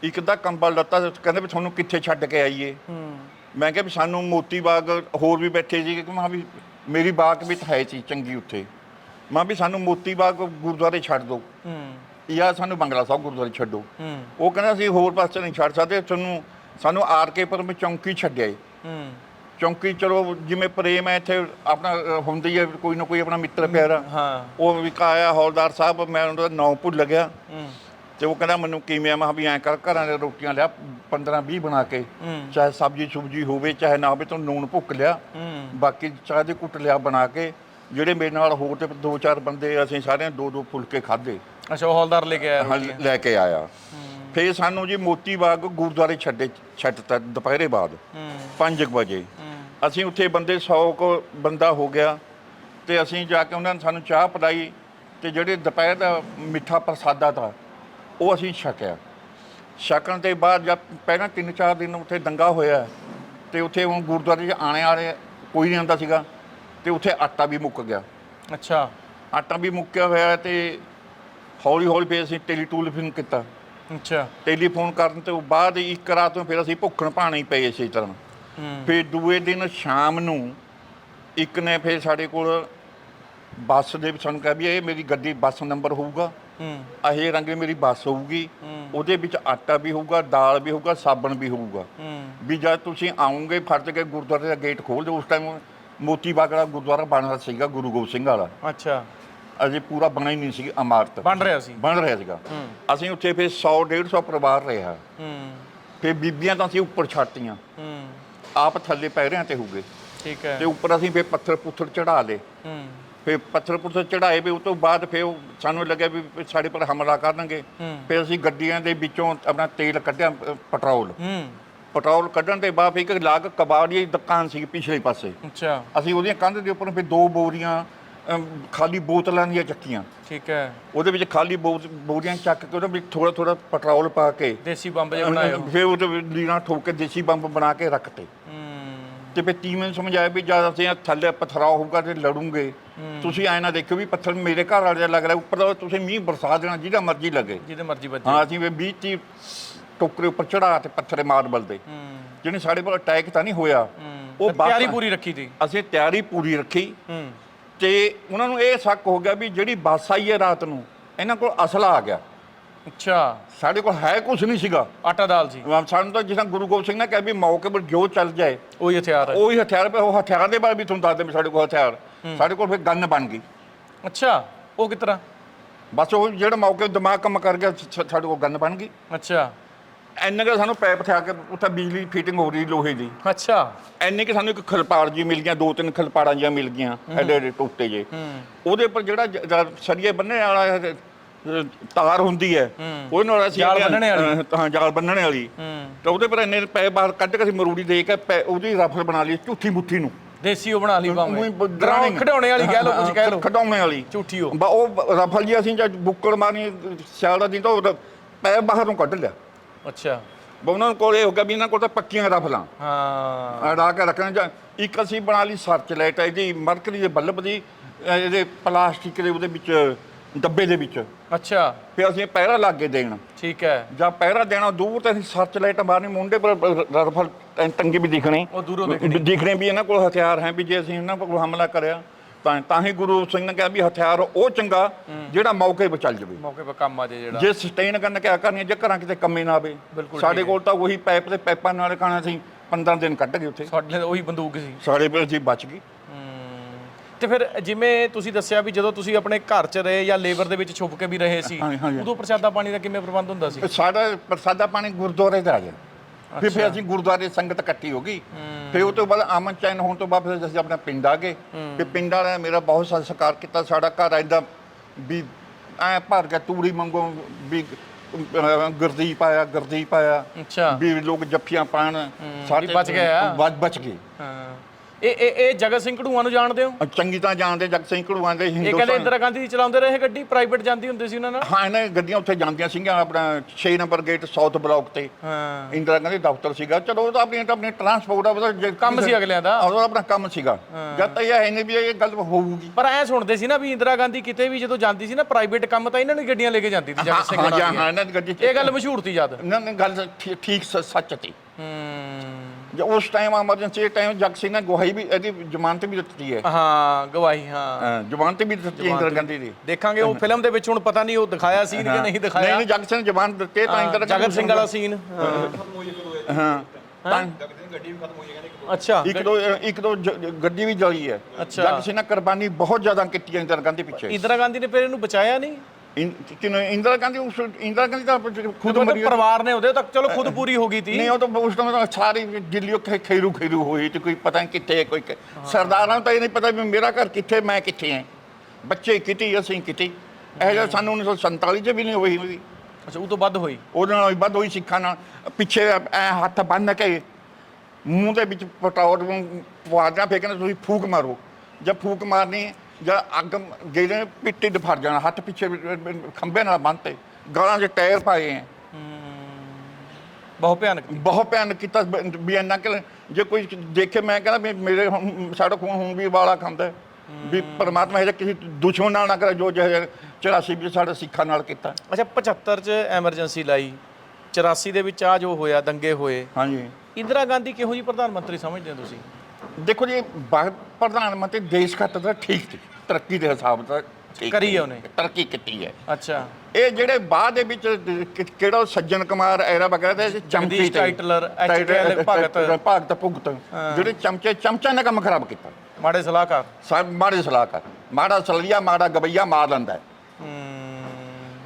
ਇੱਕ ਦਾ ਕੰਬਲ ਲੱਤਾ ਕਹਿੰਦੇ ਵੀ ਤੁਹਾਨੂੰ ਕਿੱਥੇ ਛੱਡ ਕੇ ਆਈਏ। ਮੈਂ ਕਿਹਾ ਵੀ ਸਾਨੂੰ ਮੋਤੀ ਬਾਗ ਹੋਰ ਵੀ ਬੈਠੇ ਸੀ ਕਿ ਮੈਂ ਵੀ ਮੇਰੀ ਬਾਗ ਵੀ ਤਾਂ ਹੈ ਸੀ ਚੰਗੀ ਉੱਥੇ। ਮੈਂ ਵੀ ਸਾਨੂੰ ਮੋਤੀ ਬਾਗ ਗੁਰਦੁਆਰੇ ਛੱਡ ਦਿਓ ਹੂੰ। ਜਾਂ ਸਾਨੂੰ ਬੰਗਲਾ ਸਾਹਿਬ ਗੁਰਦੁਆਰੇ ਛੱਡੋ। ਉਹ ਕਹਿੰਦਾ ਸੀ ਹੋਰ ਪਾਸੇ ਨਹੀਂ ਛੱਡ ਸਕਦੇ ਤੁਹਾਨੂੰ ਸਾਨੂੰ ਆਰ ਕੇ ਪਰ ਚੌਂਕੀ ਛੱਡਿਆ ਏ। ਚੌਂਕੀ ਚਲੋ ਜਿਵੇਂ ਪ੍ਰੇਮ ਹੈ ਇੱਥੇ ਆਪਣਾ ਅ, ਹੁੰਦੀ ਹੈ ਕੋਈ ਨਾ ਕੋਈ ਆਪਣਾ ਮਿੱਤਰ ਪਿਆਰਾ। ਹਾਂ ਉਹ ਵਿਕਾਇਆ ਹੌਲਦਾਰ ਸਾਹਿਬ ਮੈਂ ਉਹਨਾਂ ਦਾ ਨਾਂ ਭੁੱਲ ਗਿਆ। ਹੂੰ। ਤੇ ਉਹ ਕਹਿੰਦਾ ਮੈਨੂੰ ਕਿਵੇਂ ਆ? ਮੈਂ ਕਿਹਾ ਵੀ ਐਂ ਕਰ ਘਰਾਂ ਦੇ ਰੋਟੀਆਂ ਲਿਆ 15 20 ਬਣਾ ਕੇ। ਹੂੰ। ਚਾਹੇ ਸਬਜ਼ੀ ਸੁਬਜੀ ਹੋਵੇ ਚਾਹੇ ਨਾ ਹੋਵੇ ਤੂੰ ਨੂਣ ਭੁੱਕ ਲਿਆ। ਹੂੰ। ਬਾਕੀ ਚਾਹ ਦੇ ਕੁੱਟ ਲਿਆ ਬਣਾ ਕੇ ਜਿਹੜੇ ਮੇਰੇ ਨਾਲ ਹੋਰ ਤੇ ਦੋ ਚਾਰ ਬੰਦੇ ਅਸੀਂ ਸਾਰਿਆਂ ਦੋ ਦੋ ਫੁਲਕੇ ਖਾਦੇ ਅੱਛਾ ਉਹ ਹੌਲਦਾਰ ਲੈ ਕੇ ਆਇਆ ਹਾਂ, ਲੈ ਕੇ ਆਇਆ। ਫੇਰ ਸਾਨੂੰ ਜੀ ਮੋਤੀ ਬਾਗ ਗੁਰਦੁਆਰੇ ਛੱਡੇ ਛੱਡਤਾ ਦੁਪਹਿਰੇ ਬਾਅਦ। ਹੂੰ। 5 ਵਜੇ। ਅਸੀਂ ਉੱਥੇ ਬੰਦੇ 100 ਕੋ ਬੰਦਾ ਹੋ ਗਿਆ ਤੇ ਅਸੀਂ ਜਾ ਕੇ ਉਹਨਾਂ ਨੇ ਸਾਨੂੰ ਚਾਹ ਪਿਲਾਈ ਤੇ ਜਿਹੜੇ ਦੁਪਹਿਰ ਦਾ ਮਿੱਠਾ ਪ੍ਰਸਾਦਾ ਤਾ ਉਹ ਅਸੀਂ ਛਕਿਆ। ਛਕਣ ਦੇ ਬਾਅਦ ਜਦ ਪਹਿਲਾਂ 3-4 ਦਿਨ ਉੱਥੇ ਦੰਗਾ ਹੋਇਆ ਤੇ ਉੱਥੇ ਹੁਣ ਗੁਰਦੁਆਰੇ 'ਚ ਆਣੇ ਵਾਲੇ ਕੋਈ ਨਹੀਂ ਆਉਂਦਾ ਸੀਗਾ ਤੇ ਉੱਥੇ ਆਟਾ ਵੀ ਮੁੱਕ ਗਿਆ। ਅੱਛਾ। ਆਟਾ ਵੀ ਮੁੱਕਿਆ ਹੋਇਆ ਤੇ ਹੌਲੀ ਹੌਲੀ ਫਿਰ ਅਸੀਂ ਟੈਲੀਟੂਲਫੋਨ ਕੀਤਾ। ਅੱਛਾ। ਟੈਲੀਫੋਨ ਕਰਨ ਤੋਂ ਬਾਅਦ ਇੱਕ ਰਾਤ ਨੂੰ ਫਿਰ ਅਸੀਂ ਭੁੱਖਣ ਭਾਣੇ ਹੀ ਪਏ ਇਸੇ ਤਰ੍ਹਾਂ। ਫਿਰ ਦੂਏ ਦਿਨ ਸ਼ਾਮ ਨੂੰ ਇੱਕ ਨੇ ਫਿਰ ਸਾਡੇ ਕੋਲ ਬੱਸ ਦੇ ਵਿੱਚ ਸਾਨੂੰ ਕਿਹਾ ਵੀ ਇਹ ਮੇਰੀ ਗੱਡੀ ਬੱਸ ਨੰਬਰ ਹੋਊਗਾ। ਹੂੰ। ਇਹ ਰੰਗ ਦੀ ਮੇਰੀ ਬੱਸ ਹੋਊਗੀ। ਉਹਦੇ ਵਿੱਚ ਆਟਾ ਵੀ ਹੋਊਗਾ ਦਾਲ ਵੀ ਹੋਊਗਾ ਸਾਬਣ ਵੀ ਹੋਊਗਾ। ਹੂੰ। ਵੀ ਜਦ ਤੁਸੀਂ ਆਉਂਗੇ ਫਰਜ਼ ਕੇ ਗੁਰਦੁਆਰੇ ਦਾ ਗੇਟ ਖੋਲ ਦਿਓ ਉਸ ਟਾਈਮ ਮੋਤੀ ਬਾਗੜਾ ਗੁਰਦੁਆਰਾ ਬਣ ਰਿਹਾ ਸੀਗਾ ਗੁਰੂ ਗੋਬਿੰਦ ਸਿੰਘ ਵਾਲਾ। ਅੱਛਾ। ਅਜੇ ਪੂਰਾ ਬਣਾ ਹੀ ਨਹੀਂ ਸੀ ਇਮਾਰਤ। ਬਣ ਰਿਹਾ ਸੀ। ਬਣ ਰਿਹਾ ਸੀਗਾ। ਹੂੰ। ਅਸੀਂ ਉੱਥੇ ਫਿਰ 100 150 ਪਰਿਵਾਰ ਰਿਹਾ। ਹੂੰ। ਫਿਰ ਬੀਬੀਆਂ ਤਾਂ ਅਸੀਂ ਉੱਪਰ ਛੱਡਤੀਆਂ ਹੂੰ। ਆਪ ਥੱਲੇ ਪੈਰਿਆਂ ਤੇ ਹੋਗੇ ਠੀਕ ਹੈ। ਤੇ ਉੱਪਰ ਅਸੀਂ ਫਿਰ ਪੱਥਰ ਪੁੱਥਰ ਚੜਾ ਲਏ। ਹੂੰ। ਫਿਰ ਪੱਥਰ ਪੁੱਥਰ ਚੜਾਏ ਵੀ ਉਸ ਤੋਂ ਬਾਅਦ ਉਹ ਸਾਨੂੰ ਲੱਗਿਆ ਵੀ ਸਾਡੇ ਪਰ ਹਮਲਾ ਕਰਨਗੇ। ਫਿਰ ਅਸੀਂ ਗੱਡੀਆਂ ਦੇ ਵਿੱਚੋਂ ਆਪਣਾ ਤੇਲ ਕੱਢਿਆ ਅ, ਪੈਟਰੋਲ। ਹੂੰ। ਪੈਟਰੋਲ ਕੱਢਣ ਦੇ ਬਾਅਦ ਇੱਕ ਲਾਗ ਕਬਾੜੀ ਦੀ ਦੁਕਾਨ ਸੀ ਪਿਛਲੇ ਪਾਸੇ। ਅੱਛਾ। ਅਸੀਂ ਉਹਦੀਆਂ ਕੰਧ ਦੇ ਉੱਪਰ ਫਿਰ ਦੋ ਬੋਰੀਆਂ ਅਮ, ਖਾਲੀ ਬੋਤਲਾਂ ਦੀਆਂ ਚੱਕੀਆਂ। ਠੀਕ ਹੈ। ਉਹਦੇ ਵਿੱਚ ਖਾਲੀ ਬੋ- ਬੋਰੀਆਂ ਚੱਕ ਕੇ ਉਹਦੇ ਵਿੱਚ ਥੋੜਾ ਥੋੜਾ ਪੈਟਰੋਲ ਪਾ ਕੇ ਦੇਸੀ ਬੰਬ ਜਿਹਾ ਬਣਾਇਆ। ਫਿਰ ਉਹਦੇ ਵਿੱਚ ਲੀਣਾ ਠੋਕ ਕੇ ਦੇਸੀ ਬੰਬ ਬਣਾ ਕੇ ਰੱਖਤੇ। ਹੂੰ। ਤੇ ਫਿਰ ਟੀਮ ਨੂੰ ਸਮਝਾਇਆ ਵੀ ਜਦ ਅਸੀਂ ਇਹ ਥੱਲੇ ਪਥਰਾਓ ਹੋਊਗਾ ਤੇ ਲੜੂਗੇ। ਤੁਸੀਂ ਐ ਨਾ ਦੇਖਿਓ ਵੀ ਪੱਥਰ ਮੇਰੇ ਘਰ ਵਾਲੇ ਦਾ ਲੱਗ ਰਿਹਾ ਉੱਪਰ ਤਾਂ ਤੁਸੀਂ ਮੀਂਹ ਬਰਸਾ ਦੇਣਾ ਜਿਹਦਾ ਮਰਜ਼ੀ ਲੱਗੇ। ਜਿਹਦੇ ਮਰਜ਼ੀ ਵੱਜੇ। ਹਾਂ ਅਸੀਂ ਵੀ 20 30 ਟੋਕਰੇ ਉੱਪਰ ਚੜਾ ਤੇ ਪੱਥਰੇ ਮਾਰਬਲ ਦੇ। ਹੂੰ। ਜਿਹਨੇ ਸਾਡੇ ਕੋਲ ਅਟੈਕ ਤਾਂ ਨਹੀਂ ਹੋਇਆ ਉਹ ਤਿਆਰੀ ਪੂਰੀ ਰੱਖੀ ਤੀ ਅਸੀਂ ਤਿਆਰੀ ਪੂਰੀ ਰੱਖੀ। ਹੂੰ। ਤੇ ਉਹਨਾਂ ਨੂੰ ਇਹ ਸ਼ੱਕ ਹੋ ਗਿਆ ਵੀ ਜਿਹੜੀ ਬੱਸ ਆਈ ਹੈ ਰਾਤ ਨੂੰ ਇਹਨਾਂ ਕੋਲ ਅਸਲਾ ਆ ਗਿਆ। ਅੱਛਾ। ਸਾਡੇ ਕੋਲ ਹੈ ਕੁਝ ਨਹੀਂ ਸੀਗਾ। ਆਟਾ ਦਾਲ ਸੀ ਸਾਨੂੰ ਤਾਂ ਜਿਸ ਗੁਰੂ ਗੋਬਿੰਦ ਸਿੰਘ ਨੇ ਕਿਹਾ ਵੀ ਮੌਕੇ 'ਤੇ ਜੋ ਚੱਲ ਜਾਏ ਉਹੀ ਹਥਿਆਰ ਹੈ। ਉਹੀ ਹਥਿਆਰ ਪਏ ਉਹ ਹਥਿਆਰਾਂ ਦੇ ਬਾਰੇ ਵੀ ਤੁਹਾਨੂੰ ਦੱਸ ਦੇ ਸਾਡੇ ਕੋਲ ਹਥਿਆਰ। ਸਾਡੇ ਕੋਲ ਫਿਰ ਗਨ ਬਣ ਗਈ। ਅੱਛਾ ਉਹ ਕਿਸ ਤਰ੍ਹਾਂ ਬਸ ਉਹ ਜਿਹੜਾ ਮੌਕੇ ਦਿਮਾਗ ਕੰਮ ਕਰ ਗਿਆ ਸਾਡੇ ਕੋਲ ਗਨ ਬਣ ਗਈ। ਅੱਛਾ। ਐਨੇ ਕਿ ਸਾਨੂੰ ਪੈਪ ਥਿਆ ਕੇ ਉੱਥੇ ਬਿਜਲੀ ਫਿਟਿੰਗ ਹੋ ਰਹੀ ਲੋਹੇ ਦੀ। ਅੱਛਾ। ਐਨੇ ਕਿ ਸਾਨੂੰ ਇੱਕ ਖਲਪਾੜ ਜੀ ਮਿਲ ਗਿਆ ਦੋ ਤਿੰਨ ਖਲਪਾੜਾਂ ਜੀਆਂ ਮਿਲ ਗਈਆਂ ਐਡੇ ਐਡੇ ਟੋਟੇ ਜੇ ਉਹਦੇ ਉੱਪਰ ਜਿਹੜਾ ਜ- ਸਰੀਏ ਬੰਨਣੇ ਵਾਲਾ ਤਾਰ ਹੁੰਦੀ ਹੈ। ਉਹਦੇ ਨਾਲ ਅਸੀਂ ਜਾਲ ਬੰਨ੍ਹਣੇ ਵਾਲੀ। ਅ, ਹਾਂ ਜਾਲ ਬੰਨਣੇ ਵਾਲੀ। ਤਾਂ ਉਹਦੇ ਪਰ ਇੰਨੇ ਪੈ ਬਾਹਰ ਕੱਢ ਕੇ ਅਸੀਂ ਮਰੂੜੀ ਦੇ ਕੇ ਪੈ- ਉਹਦੀ ਰਫਲ ਬਣਾ ਲਈ ਝੂਠੀ ਮੁੱਠੀ ਨੂੰ। ਦੇਸੀ ਉਹ ਬਣਾ ਲਈ ਭਾਵੇਂ। ਡਰਾਉ ਖਿਡੌਣੇ ਵਾਲੀ ਕਹਿ ਲਓ ਕੁਝ ਕਹਿ ਲਓ। ਖਡਾਉਣੇ ਵਾਲੀ। ਝੂਠੀ ਉਹ। ਬਾ ਉਹ ਰਫਲ ਜੀ ਅਸੀਂ ਜਦ ਬੁੱਕਲ ਮਾਰਨੀ ਸਿਆਲ ਦਾ ਦਿਨ ਤਾਂ ਉਹ ਪੈ ਬਾਹਰ ਨੂੰ ਕੱਢ ਲਿਆ। ਅੱਛਾ। ਬਾ ਉਹਨਾਂ ਕੋਲ ਇਹ ਹੋ ਗਿਆ ਵੀ ਇਹਨਾਂ ਕੋਲ ਤਾਂ ਪੱਕੀਆਂ ਰਫਲਾਂ। ਹਾਂ। ਅੜਾ ਕੇ ਰੱਖਣਾ ਜਾਂ ਇੱਕ ਅਸੀਂ ਬਣਾ ਲਈ ਸਰਚ ਲਾਈਟ ਇਹਦੀ ਮਰਕਰੀ ਦੇ ਬੱਲਬ ਦੀ ਇਹਦੇ ਪਲਾਸਟਿਕ ਦੇ ਉਹਦੇ ਵਿੱਚ ਡੱਬੇ ਦੇ ਵਿੱਚ। ਅੱਛਾ। ਫਿਰ ਅਸੀਂ ਪਹਿਰਾ ਲਾ ਕੇ ਦੇਣਾ। ਠੀਕ ਹੈ। ਜਾਂ ਪਹਿਰਾ ਦੇਣਾ ਦੂਰ ਤੇ ਅਸੀਂ ਸਰਚ ਲਾਈਟ ਮਾਰਨੀ ਮੁੰਡੇ ਪਰ ਰਫਲ ਟੰਗੇ ਵੀ ਦਿਖਣੇ। ਉਹ ਦੂਰੋਂ ਦੇਖਣੀ। ਦਿਖਣੇ ਵੀ ਇਹਨਾਂ ਕੋਲ ਹਥਿਆਰ ਹੈ ਵੀ ਜੇ ਅਸੀਂ ਇਹਨਾਂ ਕੋਲ ਹਮਲਾ ਕਰਿਆ। ਤਾਂ ਤਾਂ ਹੀ ਗੁਰੂ ਸਿੰਘ ਨੇ ਕਿਹਾ ਵੀ ਹਥਿਆਰ ਉਹ ਚੰਗਾ ਜਿਹੜਾ ਮੌਕੇ 'ਤੇ ਚੱਲ ਜਾਵੇ। ਮੌਕੇ 'ਤੇ ਕੰਮ ਆ ਜੇ ਜਿਹੜਾ। ਜੇ ਸਸਟੇਨ ਕਰਨ ਕਿਆ ਕਰਨੀ ਜੇ ਘਰਾਂ ਕਿਤੇ ਕੰਮੇ ਨਾ ਆਵੇ। ਸਾਡੇ ਕੋਲ ਤਾਂ ਉਹੀ ਪਾਈਪ ਤੇ ਪਾਈਪਾਂ ਨਾਲ ਖਾਣਾ ਸੀ 15 ਦਿਨ ਕੱਢ ਗਏ ਉੱਥੇ। ਸਾਡੇ ਉਹੀ ਬੰਦੂਕ ਸੀ। ਸਾਡੇ ਪਰ ਜੀ ਬਚ ਗਈ। ਤੇ ਫਿਰ ਜਿਵੇਂ ਤੁਸੀਂ ਦੱਸਿਆ ਵੀ ਜਦੋਂ ਤੁਸੀਂ ਆਪਣੇ ਘਰ 'ਚ ਰਹੇ ਜਾਂ ਲੇਬਰ ਦੇ ਵਿੱਚ ਛੁਪ ਕੇ ਵੀ ਰਹੇ ਸੀ। ਉਦੋਂ ਪ੍ਰਸ਼ਾਦਾ ਪਾਣੀ ਦਾ ਕਿਵੇਂ ਪ੍ਰਬੰਧ ਹੁੰਦਾ ਸੀ? ਸਾਡਾ ਪ੍ਰਸਾਦਾ ਪਾਣੀ ਗੁਰਦੁਆਰੇ ਦਾ ਆ ਗਿਆ। ਫਿਰ ਫਿਰ ਅਸੀਂ ਗੁਰਦੁਆਰੇ ਸੰਗਤ ਇਕੱਠੀ ਹੋ ਗਈ। ਫਿਰ ਉਹ ਤੋਂ ਬਾਅਦ ਆਮਨ ਚੈਨ ਹੋਣ ਤੋਂ ਬਾਅਦ ਫਿਰ ਅਸੀਂ ਆਪਣਾ ਪਿੰਡ ਆ ਗਏ। ਫਿਰ ਪਿੰਡ ਵਾਲਿਆਂ ਨੇ ਮੇਰਾ ਬਹੁਤ ਸੰਸਕਾਰ ਕੀਤਾ। ਸਾਡਾ ਘਰ ਐਦਾਂ ਵੀ ਐ ਭਰ ਗਿਆ। ਤੂੜੀ ਮੰਗੋ ਵੀ ਆਇਆ ਗੁਰਦੀਪ ਆਇਆ। ਅੱਛਾ। ਵੀ ਲੋਕ ਜੱਫੀਆਂ ਪਾਣ ਵੀ ਬਚ ਗਏ। ਬਚ ਬਚ ਗਏ। ਹਾਂ। ਇਹ ਇਹ ਇਹ ਜਗਤ ਸਿੰਘ ਘੜੂਆਂ ਨੂੰ ਜਾਣਦੇ ਹੋ? ਚੰਗੀ ਤਾਂ ਜਾਣਦੇ ਜਗ ਸਿੰਘ ਘੜੂਆਂ ਦੇ ਇਹ ਕਹਿੰਦੇ ਇੰਦਰਾ ਗਾਂਧੀ ਜੀ ਚਲਾਉਂਦੇ ਰਹੇ ਗੱਡੀ ਪ੍ਰਾਈਵੇਟ ਜਾਂਦੀ ਹੁੰਦੀ ਸੀ ਉਹਨਾਂ ਨਾਲ? ਹਾਂ ਇਹਨਾਂ ਦੀਆਂ ਗੱਡੀਆਂ ਉੱਥੇ ਜਾਂਦੀਆਂ ਸੀਗੀਆਂ ਆਪਣਾ 6 ਨੰਬਰ ਗੇਟ ਸਾਊਥ ਬਲਾਕ ਤੇ। ਹਾਂ। ਇੰਦਰਾ ਗਾਂਧੀ ਦਫ਼ਤਰ ਸੀਗਾ। ਚਲੋ ਉਹ ਤਾਂ ਆਪਣੀ ਆਪਣੀ ਟਰਾਂਸਪੋਰਟ ਉਹਦਾ ਜੇ ਕੰਮ ਸੀ ਅਗਲਿਆਂ ਦਾ? ਉਹਦਾ ਆਪਣਾ ਕੰਮ ਸੀਗਾ। ਜਦ ਤੱਕ ਇਹ ਹੈ ਨਹੀਂ ਵੀ ਇਹ ਗੱਲ ਹੋਊਗੀ। ਪਰ ਐ ਸੁਣਦੇ ਸੀ ਨਾ ਵੀ ਇੰਦਰਾ ਗਾਂਧੀ ਕਿਤੇ ਵੀ ਜਦੋਂ ਜਾਂਦੀ ਸੀ ਨਾ ਪ੍ਰਾਈਵੇਟ ਕੰਮ ਤਾਂ ਇਹਨਾਂ ਨੇ ਗੱਡੀਆਂ ਲੈ ਕੇ ਜਾਂਦੀ ਸੀ ਜਗਤ ਸਿੰਘ ਹਾਂ। ਹਾਂ ਇਹਨਾਂ ਦੀ ਗੱਡੀ ਇਹ ਗੱਲ ਮਸ਼ਹੂਰ ਤੀ ਜਦ ਨੇ ਗੱਲ ਠੀਕ ਸ- ਸੱਚ ਸੀ। ਹੂੰ। ਜੇ ਉਸ ਟਾਈਮ ਐਮਰਜੈਂਸੀ ਟਾਈਮ ਜਗ ਸਿੰਘ ਨੇ ਗਵਾਹੀ ਵੀ ਇਹਦੀ ਜ਼ਮਾਨਤ ਵੀ ਦਿੱਤੀ ਹੈ। ਹਾਂ ਗਵਾਹੀ ਹਾਂ। ਹਾਂ, ਜ਼ਮਾਨਤ ਵੀ ਦਿੱਤੀ ਹੈ ਇੰਦਰਾ ਗਾਂਧੀ ਦੀ। ਦੇਖਾਂਗੇ ਉਹ ਫਿਲਮ ਦੇ ਵਿੱਚ ਹੁਣ ਪਤਾ ਨਹੀਂ ਉਹ ਦਿਖਾਇਆ ਸੀ ਕਿ ਨਹੀਂ ਨਹੀਂ ਦਿਖਾਇਆ। ਨਹੀਂ ਜਗ ਸਿੰਘ ਨੇ ਜ਼ਮਾਨਤ ਦਿੱਤੀ ਹੈ, ਤਾਂ ਇੰਦਰਾ ਗਾਂਧੀ ਜਗਤ ਸਿੰਘ ਵਾਲਾ ਸੀਨ। ਹਾਂ। ਤਾਂ ਅੱਛਾ। ਇੱਕ ਦੋ ਇੱਕ ਦੋ ਜ- ਗੱਡੀ ਵੀ ਜਲੀ ਹੈ। ਅੱਛਾ। ਜਗ ਸਿੰਘ ਨੇ ਕੁਰਬਾਨੀ ਬਹੁਤ ਜ਼ਿਆਦਾ ਕੀਤੀ ਹੈ ਇੰਦਰਾ ਗਾਂਧੀ ਪਿੱਛੇ। ਇੰਦਰਾ ਗਾਂਧੀ ਨੇ ਫਿਰ ਇਹਨੂੰ ਬਚਾਇਆ ਨਹੀਂ? ਇਨ- ਕਿਨੂੰ ਇੰਦਰਾ ਗਾਂਧੀ ਉਸ ਇੰਦਰਾ ਗਾਂਧੀ ਤਾਂ ਖੁਦ ਮਰੀ ਪਰਿਵਾਰ ਨੇ ਉਹਦੇ ਤੱਕ ਚਲੋ ਖੁਦ ਪੂਰੀ ਹੋ ਗਈ ਤੀ। ਨਹੀਂ ਉਹ ਤਾਂ ਉਸ ਟਾਈਮ ਤਾਂ ਸਾਰੀ ਦਿੱਲੀ ਖੇ ਖੇਰੂ ਖੇਰੂ ਹੋਈ ਤੇ ਕੋਈ ਪਤਾ ਨਹੀਂ ਕਿੱਥੇ ਹੈ, ਕੋਈ ਕਿ- ਸਰਦਾਰਾਂ ਨੂੰ ਤਾਂ ਇਹ ਨਹੀਂ ਪਤਾ ਵੀ ਮੇਰਾ ਘਰ ਕਿੱਥੇ ਮੈਂ ਕਿੱਥੇ ਹਾਂ। ਬੱਚੇ ਕਿਤੇ ਅਸੀਂ ਕਿਤੇ ਇਹ ਜਿਹਾ ਸਾਨੂੰ 1947 ਚ ਵੀ ਨਹੀਂ ਹੋਈ ਹੋਈ। ਅੱਛਾ ਉਹ ਤੋਂ ਵੱਧ ਹੋਈ। ਉਹਦੇ ਨਾਲ ਵੀ ਵੱਧ ਹੋਈ ਸਿੱਖਾਂ ਨਾਲ। ਪਿੱਛੇ ਐ ਹੱਥ ਬੰਨ ਕੇ ਮੂੰਹ ਦੇ ਵਿੱਚ ਪਟਾਉਟ ਪਵਾਜਾ ਫੇਕਣਾ ਤੁਸੀਂ ਫੂਕ ਮਾਰੋ। ਜਦ ਫੂਕ ਮਾਰਨੀ ਜਾਂ ਅੱਗ ਗੇਲੇ ਪਿੱਟੇ ਫੜ ਜਾਣਾ ਹੱਥ ਪਿੱਛੇ ਖੰਬੇ ਨਾਲ ਬੰਨਤੇ ਗਾਲਾਂ 'ਚ ਟਾਇਰ ਪਾਏ ਐ। ਬਹੁਤ ਭਿਆਨਕ। ਬਹੁਤ ਭਿਆਨਕ ਕੀਤਾ। ਵੀ ਇੰਨਾ ਕਿ ਜੇ ਕੋਈ ਦੇਖੇ ਮੈਂ ਕਹਿੰਦਾ ਵੀ ਮੇਰੇ ਹੁਣ- ਸਾਡਾ ਖੂਨ ਹੁਣ ਵੀ ਵਾਲਾ ਖਾਂਦਾ। ਵੀ ਪਰਮਾਤਮਾ ਇਹ ਕਿਸੇ ਦੁਸ਼ਮਣ ਨਾਲ ਨਾ ਕਰੇ ਜੋ ਜਿਹੇ 84 ਵਿੱਚ ਸਾਡੇ ਸਿੱਖਾਂ ਨਾਲ ਕੀਤਾ। ਅੱਛਾ 75 ਚ ਐਮਰਜੈਂਸੀ ਲਾਈ। 84 ਦੇ ਵਿੱਚ ਆ ਜੋ ਹੋਇਆ ਦੰਗੇ ਹੋਏ। ਹਾਂਜੀ। ਇੰਦਰਾ ਗਾਂਧੀ ਕਿਹੋ ਜੀ ਪ੍ਰਧਾਨ ਮੰਤਰੀ ਸਮਝਦੇ ਹੋ ਤੁਸੀਂ? ਦੇਖੋ ਜੀ ਪ੍ਰਧਾਨ ਮੰਤਰੀ ਦੇਸ਼ ਖਾਤਰ ਤਾਂ ਠੀਕ ਸੀ। ਤਰੱਕੀ ਦੇ ਹਿਸਾਬ ਦਾ ਠੀਕ ਕਰੀ ਹੈ ਉਹਨੇ। ਤਰੱਕੀ ਕੀਤੀ ਹੈ। ਅੱਛਾ। ਇਹ ਜਿਹੜੇ ਬਾਅਦ ਦੇ ਵਿੱਚ ਕਿ- ਕਿਹੜਾ ਉਹ ਸੱਜਣ ਕੁਮਾਰ ਐਰਾ ਵਗੈਰਾ ਦੇ ਚਮਚੇ ਜਗਦੀਸ਼ ਤੇ- ਟਾਈਟਲਰ, ਟਾਈਟਲ- HKL ਭਗਤ। ਭਗਤ ਭੁਗਤ। ਜਿਹੜੇ ਚਮਚੇ ਚਮਚਾ ਨੇ ਕੰਮ ਖਰਾਬ ਕੀਤਾ। ਮਾੜੇ ਸਲਾਹਕਾਰ। ਸਭ ਮਾੜੇ ਸਲਾਹਕਾਰ। ਮਾੜਾ ਸਲੀਆ ਮਾੜਾ ਗਵਈਆ ਮਾਰ ਲੈਂਦਾ ਹੈ।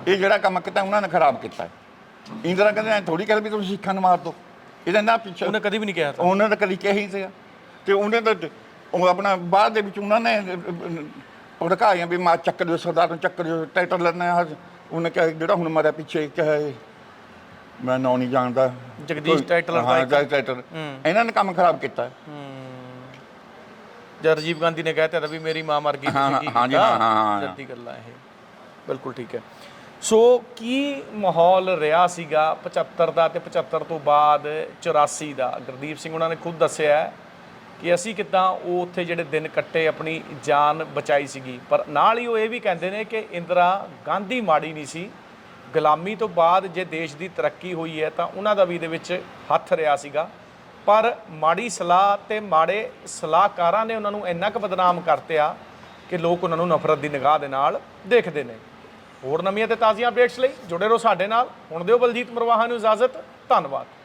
ਇਹ ਜਿਹੜਾ ਕੰਮ ਕੀਤਾ ਉਹਨਾਂ ਨੇ ਖਰਾਬ ਕੀਤਾ ਹੈ। ਇੰਦਰਾ ਕਹਿੰਦੇ ਐ ਥੋੜੀ ਕਰ ਵੀ ਤੁਸੀਂ ਸਿੱਖਾਂ ਨੂੰ ਮਾਰ ਦੋ ਇਹਦਾ ਨਾ ਪਿੱਛੇ ਉਹਨੇ ਕਦੀ ਵੀ ਨਹੀਂ ਕਿਹਾ ਤਾਂ। ਉਹਨਾਂ ਦਾ ਕਦੀ ਕਿਹਾ ਹੀ ਸੀਗਾ। ਤੇ ਉਹਨੇ ਤਾਂ ਉਹ ਆਪਣਾ ਬਾਅਦ ਦੇ ਵਿੱਚ ਉਹਨਾਂ ਨੇ ਭੜਕਾਈਆਂ ਵੀ ਮਾ ਚੱਕ ਦਿਓ ਸਰਦਾਰ ਨੂੰ ਚੱਕ ਦਿਓ ਟਾਈਟਲ ਲੈਣਾ ਹੈ ਉਹਨੇ ਕਿਹਾ ਜਿਹੜਾ ਹੁਣ ਮਰਿਆ ਪਿੱਛੇ ਕਿਹਾ ਇਹ। ਮੈਂ ਨਾਂ ਨਹੀਂ ਜਾਣਦਾ। ਜਗਦੀਸ਼ ਟਾਈਟਲਰ ਦਾ ਹਾਂ ਜਗਦੀਸ਼ ਟਾਈਟਲਰ ਇਹਨਾਂ ਨੇ ਕੰਮ ਖਰਾਬ ਕੀਤਾ। ਜਦ ਰਾਜੀਵ ਗਾਂਧੀ ਨੇ ਕਹਿਤਾ ਤਾਂ ਵੀ ਮੇਰੀ ਮਾਂ ਮਰ ਗਈ ਹਾਂ, ਤੁਸੀਂ ਕੀ ਹਾਂ? ਹਾਂ, ਹਾਂ। ਜੱਦੀ ਗੱਲਾਂ ਇਹ। ਬਿਲਕੁਲ ਠੀਕ ਹੈ। ਸੋ ਕੀ ਮਾਹੌਲ ਰਿਹਾ ਸੀਗਾ 75 ਦਾ ਤੇ 75 ਤੋਂ ਬਾਅਦ 84 ਦਾ? ਗੁਰਦੀਪ ਸਿੰਘ ਉਹਨਾਂ ਨੇ ਖੁਦ ਦੱਸਿਆ ਕਿ ਅਸੀਂ ਕਿਦਾਂ ਉਹ ਉੱਥੇ ਜਿਹੜੇ ਦਿਨ ਕੱਟੇ, ਆਪਣੀ ਜਾਨ ਬਚਾਈ ਸੀਗੀ। ਪਰ ਨਾਲ ਹੀ ਉਹ ਇਹ ਵੀ ਕਹਿੰਦੇ ਨੇ ਕਿ ਇੰਦਰਾ ਗਾਂਧੀ ਮਾੜੀ ਨਹੀਂ ਸੀ। ਗੁਲਾਮੀ ਤੋਂ ਬਾਅਦ ਜੇ ਦੇਸ਼ ਦੀ ਤਰੱਕੀ ਹੋਈ ਹੈ ਤਾਂ ਉਹਨਾਂ ਦਾ ਵੀ ਇਹਦੇ ਵਿੱਚ ਹੱਥ ਰਿਹਾ ਸੀਗਾ। ਪਰ ਮਾੜੀ ਸਲਾਹ ਤੇ ਮਾੜੇ ਸਲਾਹਕਾਰਾਂ ਨੇ ਉਹਨਾਂ ਨੂੰ ਇੰਨਾ ਕੁ ਬਦਨਾਮ ਕਰਤਿਆ ਕਿ ਲੋਕ ਉਹਨਾਂ ਨੂੰ ਨਫ਼ਰਤ ਦੀ ਨਿਗਾਹ ਦੇ ਨਾਲ ਦੇਖਦੇ ਨੇ। ਹੋਰ ਨਵੀਆਂ ਤੇ ਤਾਜ਼ੀਆਂ ਅਪਡੇਟਸ ਲਈ ਜੁੜੇ ਰਹੋ ਸਾਡੇ ਨਾਲ। ਹੁਣ ਦਿਓ ਬਲਜੀਤ ਮਰਵਾਹਾ ਨੂੰ ਇਜਾਜ਼ਤ। ਧੰਨਵਾਦ।